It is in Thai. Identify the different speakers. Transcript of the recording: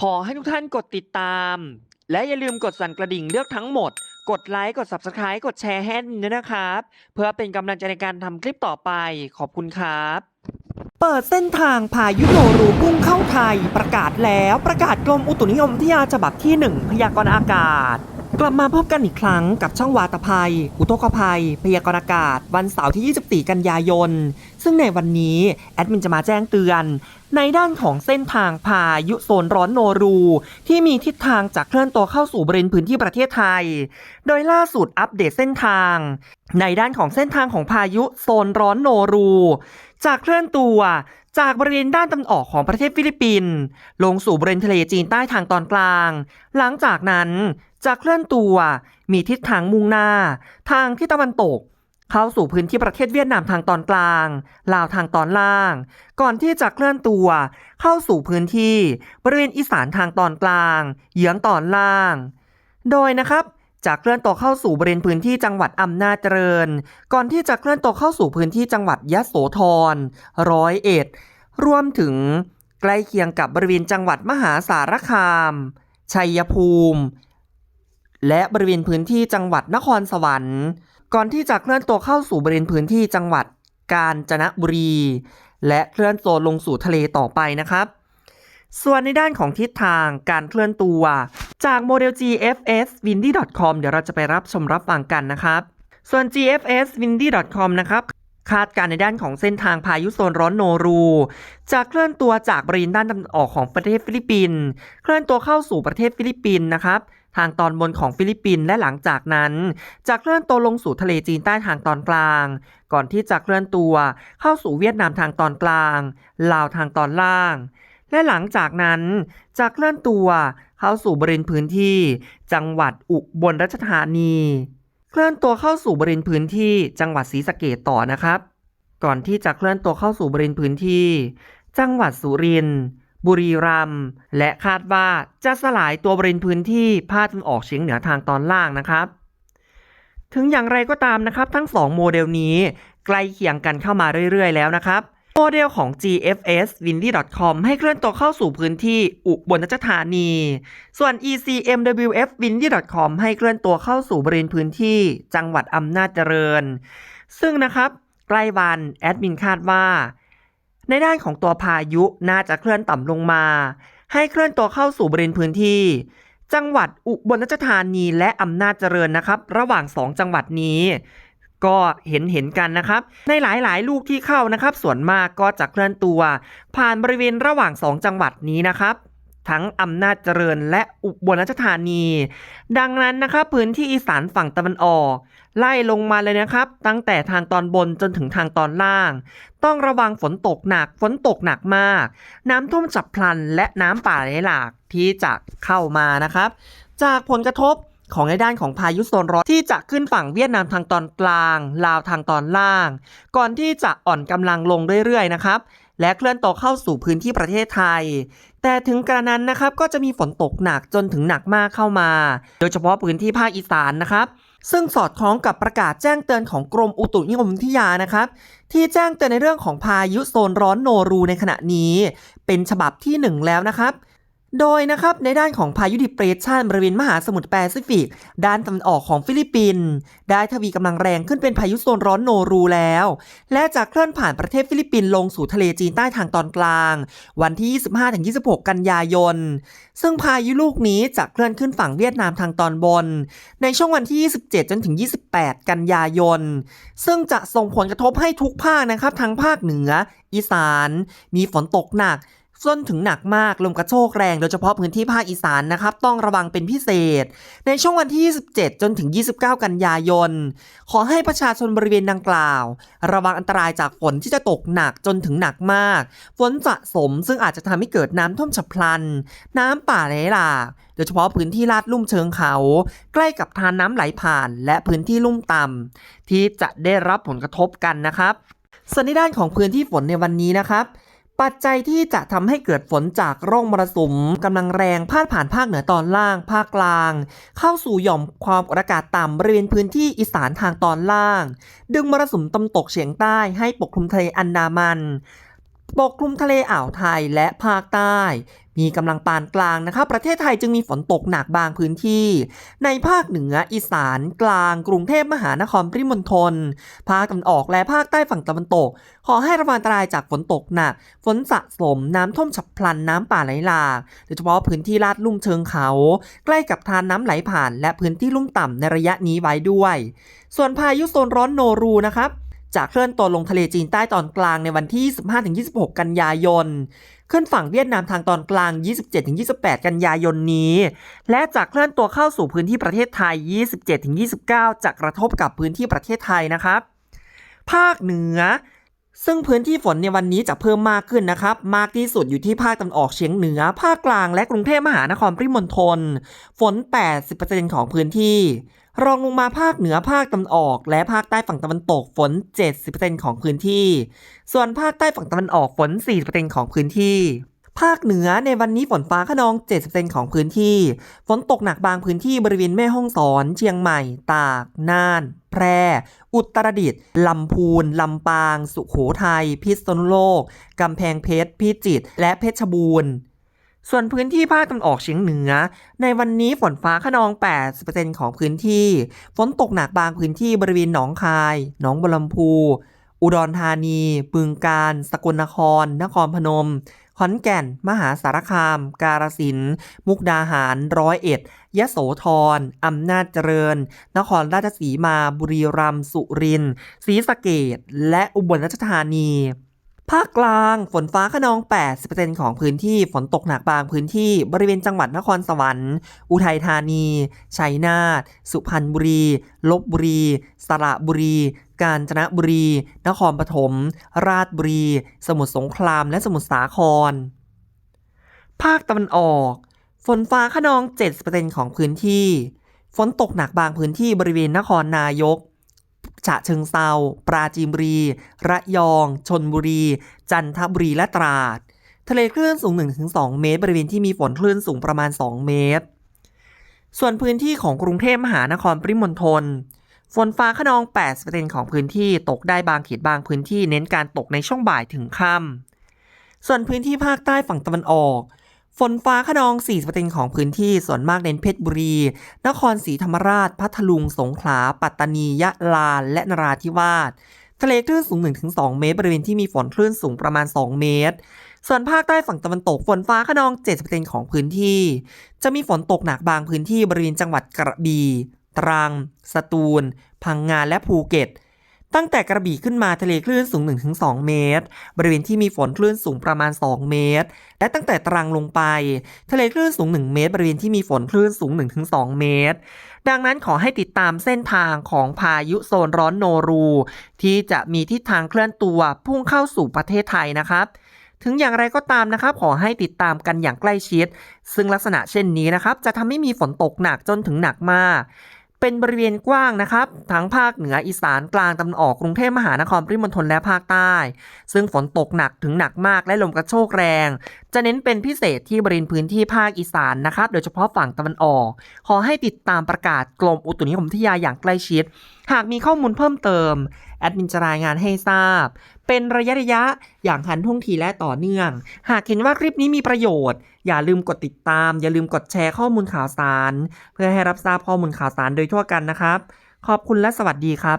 Speaker 1: ขอให้ทุกท่านกดติดตาม และอย่าลืมกดสั่นกระดิ่งเลือกทั้งหมด กดไลค์ กด Subscribe กดแชร์ให้ด้วยนะครับ เพื่อเป็นกำลังใจในการทำคลิปต่อไป ขอบคุณครับ
Speaker 2: เปิดเส้นทางพายุโนรูพุ่งเข้าไทย ประกาศแล้วประกาศกรมอุตุนิยมวิทยาฉบับที่ 1 พยากรณ์อากาศ กลับมาพบกันอีกครั้งกับช่องวาตภัย อุทกภัย พยากรณ์อากาศ วันเสาร์ที่ 24 กันยายน ซึ่งในวันนี้แอดมินจะมาแจ้งเตือน ในด้านของเส้นทางพายุโซนร้อนโนรู ที่มีทิศทางจากเคลื่อนตัวเข้าสู่บริเวณพื้นที่ประเทศไทย โดยล่าสุดอัปเดตเส้นทาง ในด้านของเส้นทางของพายุโซนร้อนโนรู จากเคลื่อนตัวจากบริเวณด้านตะวันออกของประเทศฟิลิปปินส์ลงสู่บริเวณทะเลจีนใต้ทางตอนกลาง หลังจากนั้น จะเคลื่อนตัวมีทิศทางมุ่งหน้า ทางที่ตะวันตก เข้าสู่พื้นที่ประเทศเวียดนามทางตอนกลาง ลาวทางตอนล่าง ก่อนที่จะเคลื่อนตัว เข้าสู่พื้นที่บริเวณอีสานทางตอนกลาง เยื้องตอนล่าง โดยนะครับจะเคลื่อนตัวเข้าสู่บริเวณพื้นที่จังหวัดอำนาจเจริญ ก่อนที่จะเคลื่อนตัวเข้าสู่พื้นที่จังหวัดยะโสธรร้อยเอ็ดรวมถึงใกล้เคียงกับบริเวณจังหวัดมหาสารคาม ชัยภูมิ และบริเวณพื้นที่จังหวัดนครสวรรค์ ก่อนที่จะเคลื่อนตัวเข้าสู่บริเวณพื้นที่จังหวัดกาญจนบุรี และเคลื่อนตัวลงสู่ทะเลต่อไปนะครับ ส่วนในด้านของทิศทางการเคลื่อนตัว จากโมเดล GFS windy.com เดี๋ยวเราจะไปรับชมรับฟังกันนะครับ ส่วน GFS windy.com นะครับคาดการณ์ในด้านของเส้นทางพายุโซนร้อนโนรู จะเคลื่อนตัวจากบริเวณด้านตะวันออกของประเทศฟิลิปปินส์เคลื่อนตัวเข้าสู่ประเทศฟิลิปปินส์นะครับ ทางตอนบนของฟิลิปปินส์และหลังจากนั้นจะเคลื่อนตัวลงสู่ทะเลจีนใต้ทางตอนกลาง ก่อนที่จะเคลื่อนตัวเข้าสู่เวียดนามทางตอนกลาง ลาวทางตอนล่าง และหลังจากนั้นจะเคลื่อนตัวเข้าสู่บริเวณพื้นที่ จังหวัดอุบลราชธานี เคลื่อนตัวเข้าสู่บริเวณพื้นที่จังหวัดศรีสะเกดต่อนะครับ ก่อนที่จะเคลื่อนตัวเข้าสู่บริเวณพื้นที่ จังหวัดสุรินทร์ บุรีรัมย์และคาดว่าจะสลายตัวบริเวณพื้นที่ภาคตะวันออกเฉียงเหนือทางตอนล่างนะครับ ถึงอย่างไรก็ตามนะครับ ทั้ง 2 โมเดลนี้ใกล้เคียงกันเข้ามาเรื่อย ๆ แล้วนะครับ โมเดลของ GFS windy.com ให้เคลื่อนตัวเข้าสู่พื้นที่อุบลราชธานี ส่วน ECMWF windy.com ให้เคลื่อนตัวเข้าสู่บริเวณพื้นที่จังหวัดอำนาจเจริญ ซึ่งนะครับใกล้วันแอดมินคาดว่า ในด้านของตัวพายุน่าจะเคลื่อนต่ำลงมา ให้เคลื่อนตัวเข้าสู่บริเวณพื้นที่ จังหวัดอุบลราชธานีและอำนาจเจริญนะครับ ระหว่าง 2 จังหวัดนี้ ก็เห็นเห็นกันนะครับ ในหลายๆ ลูกที่เข้านะครับ ส่วนมากก็จะเคลื่อนตัว ผ่านบริเวณระหว่าง 2 จังหวัดนี้นะครับ ทั้งอำนาจเจริญและอุบลราชธานี ดังนั้นนะครับพื้นที่อีสานฝั่งตะวันออก ไล่ลงมาเลยนะครับ ตั้งแต่ทางตอนบนจนถึงทางตอนล่าง ต้องระวังฝนตกหนักฝนตกหนักมาก น้ำท่วมฉับพลันและน้ำป่าไหลหลากที่จะเข้ามานะครับ จากผลกระทบของในด้านของพายุโซนร้อนที่จะขึ้นฝั่งเวียดนามทางตอนกลาง ลาวทางตอนล่าง ก่อนที่จะอ่อนกำลังลงเรื่อยๆนะครับ และเคลื่อนตัวเข้าสู่พื้นที่ประเทศไทย แต่ถึงกระนั้นนะครับก็จะมีฝนตกหนักจนถึงหนักมากเข้ามา โดยเฉพาะพื้นที่ภาคอีสานนะครับ ซึ่งสอดคล้องกับประกาศแจ้งเตือนของกรมอุตุนิยมวิทยานะครับ ที่แจ้งเตือนในเรื่องของพายุโซนร้อนโนรูในขณะนี้ เป็นฉบับที่ 1 แล้วนะครับ โดยนะครับในด้านของพายุดิเปรสชันบริเวณมหาสมุทรแปซิฟิก ด้านตะวันออกของฟิลิปปินส์ได้ทวีกำลังแรงขึ้นเป็นพายุโซนร้อนโนรูแล้ว และจะเคลื่อนผ่านประเทศฟิลิปปินส์ลงสู่ทะเลจีนใต้ทางตอนกลาง วันที่ 25-26 กันยายน ซึ่งพายุลูกนี้จะเคลื่อนขึ้นฝั่งเวียดนามทางตอนบน ในช่วงวันที่ 27 จนถึง 28 กันยายน ซึ่งจะส่งผลกระทบให้ทุกภาคนะครับทั้งภาคเหนือ อีสาน มีฝนตกหนัก จนถึงหนักมากลมกระโชกแรงโดยเฉพาะพื้นที่ภาคอีสานนะครับ ต้องระวังเป็นพิเศษ ในช่วงวันที่ 27 จนถึง 29 กันยายน ขอให้ประชาชนบริเวณดังกล่าว ระวังอันตรายจากฝนที่จะตกหนักจนถึงหนักมาก ฝนสะสมซึ่งอาจจะทำให้เกิดน้ำท่วมฉับพลัน น้ำป่าไหลหลากโดยเฉพาะพื้นที่ลาดลุ่มเชิงเขา ใกล้กับทานน้ำไหลผ่าน และพื้นที่ลุ่มต่ำที่จะได้รับผลกระทบกันนะครับส่วนในด้านของพื้นที่ฝนในวันนี้นะครับ ปัจจัยที่จะทำให้เกิดฝนจากร่องมรสุมกำลังแรงพาดผ่านภาคเหนือตอนล่าง ภาคกลาง เข้าสู่หย่อมความกดอากาศต่ำบริเวณพื้นที่อีสานทางตอนล่าง ดึงมรสุมตำตกเฉียงใต้ให้ปกคลุมทะเลอันดามัน ปกคลุมทะเลอ่าวไทยและภาคใต้ มีกำลังปานกลางนะครับประเทศไทยจึงมีฝนตกหนักบางพื้นที่ ในภาคเหนืออีสาน กลาง กรุงเทพมหานครปริมณฑลภาคตะวันออกและภาคใต้ฝั่งตะวันตก ขอให้ระวังอันตรายจากฝนตกหนัก ฝนสะสม น้ำท่วมฉับพลันน้ำป่าไหลหลากโดยเฉพาะพื้นที่ลาดลุ่มเชิงเขา ใกล้กับทานน้ำไหลผ่าน และพื้นที่ลุ่มต่ำในระยะนี้ไว้ด้วย ส่วนพายุโซนร้อนโนรูนะครับ จะเคลื่อนตัวลงทะเลจีนใต้ตอนกลางในวันที่ 15-26 กันยายน ขึ้นฝั่งเวียดนามทางตอนกลาง 27-28 กันยายนนี้ และจะเคลื่อนตัวเข้าสู่พื้นที่ประเทศไทย 27-29 จะกระทบกับพื้นที่ประเทศไทยนะครับ ภาคเหนือ ซึ่งพื้นที่ฝนในวันนี้จะเพิ่มมากขึ้นนะครับ มากที่สุดอยู่ที่ภาคตะวันออกเฉียงเหนือ ภาคกลางและกรุงเทพมหานครปริมณฑลฝน 80%ของพื้นที่ รองลงมาภาคเหนือภาคตะวันออก และภาคใต้ฝั่งตะวันตกฝน 70%ของพื้นที่ ส่วนภาคใต้ฝั่งตะวันออกฝน 40%ของพื้นที่ ภาคเหนือในวันนี้ฝนฟ้าขนอง 70%ของพื้นที่ ฝนตกหนักบางพื้นที่บริเวณแม่ฮ่องสอน เชียงใหม่ ตาก น่าน แพร่ อุตรดิตถ์ลำพูน ลำปาง สุโขทัย พิษณุโลก กำแพงเพชร พิจิตร และเพชรบูรณ์ส่วนพื้นที่ภาคตะวันออกเฉียงเหนือ ในวันนี้ฝนฟ้าขนอง 80%ของพื้นที่ ฝนตกหนักบางพื้นที่บริเวณหนองคาย หนองบัวลำพู อุดรธานี บึงกาฬ สกลนคร นครพนม ขอนแก่น มหาสารคาม กาฬสินธุ์มุกดาหารร้อยเอ็ดยะโสธรอำนาจเจริญ นครราชสีมา บุรีรัมย์สุรินทร์ศรีสะเกษและอุบลราชธานีภาคกลางฝนฟ้าขนอง 80%ของพื้นที่ฝนตกหนักบางพื้นที่บริเวณจังหวัดนครสวรรค์ อุทัยธานี ชัยนาท สุพรรณบุรี ลบบุรี สระบุรี กาญจนบุรี นครปฐม ราชบุรี สมุทรสงคราม และสมุทรสาคร ภาคตะวันออก ฝนฟ้าขนอง 70%ของพื้นที่ ฝนตกหนักบางพื้นที่บริเวณนครนายก ฉะเชิงเซา ปราจีนบุรี ระยอง ชนบุรี จันทบุรี และตราด ทะเลคลื่นสูง 1-2 เมตร บริเวณที่มีฝนคลื่นสูงประมาณ 2 เมตรส่วนพื้นที่ของกรุงเทพมหานครปริมณฑล ฝนฟ้าขนอง 80%ของพื้นที่ตกได้บางเขตบางพื้นที่เน้นการตกในช่วงบ่ายถึงค่ำส่วนพื้นที่ภาคใต้ฝั่งตะวันออก ฝนฟ้าขนอง 40%ของพื้นที่ส่วนมากเน้นเพชรบุรี นครศรีธรรมราช พัทลุง สงขลา ปัตตานี ยะลา และนราธิวาส ทะเลคลื่นสูง 1-2 เมตร บริเวณที่มีฝนคลื่นสูงประมาณ 2 เมตรส่วนภาคใต้ฝั่งตะวันตกฝนฟ้าขนอง 70%ของพื้นที่ จะมีฝนตกหนักบางพื้นที่บริเวณจังหวัดกระบี่ ตรัง สตูล พังงาและภูเก็ต ตั้งแต่กระบี่ขึ้นมาทะเลคลื่นสูง 1-2 เมตร บริเวณที่มีฝนคลื่นสูงประมาณ 2 เมตร และตั้งแต่ตรังลงไป ทะเลคลื่นสูง 1 เมตร บริเวณที่มีฝนคลื่นสูง 1-2 เมตร ดังนั้นขอให้ติดตามเส้นทางของพายุโซนร้อนโนรู ที่จะมีทิศทางเคลื่อนตัวพุ่งเข้าสู่ประเทศไทยนะครับถึงอย่างไรก็ตามนะครับ ขอให้ติดตามกันอย่างใกล้ชิด ซึ่งลักษณะเช่นนี้นะครับ จะทำให้มีฝนตกหนักจนถึงหนักมาก เป็นบริเวณกว้างนะครับ ทั้งภาคเหนืออีสานกลางตะวันออกกรุงเทพมหานครปริมณฑลและภาคใต้ ซึ่งฝนตกหนักถึงหนักมากและลมกระโชกแรงจะเน้นเป็นพิเศษที่บริเวณพื้นที่ภาคอีสานนะครับโดยเฉพาะฝั่งตะวันออก ขอให้ติดตามประกาศกรมอุตุนิยมวิทยาอย่างใกล้ชิด หากมีข้อมูลเพิ่มเติม แอดมินจะรายงานให้ทราบ เป็นระยะระยะอย่างทันท่วงทีและต่อเนื่อง หากเห็นว่าคลิปนี้มีประโยชน์ อย่าลืมกดติดตาม อย่าลืมกดแชร์ข้อมูลข่าวสาร เพื่อให้รับทราบข้อมูลข่าวสารโดยทั่วกันนะครับ ขอบคุณและสวัสดีครับ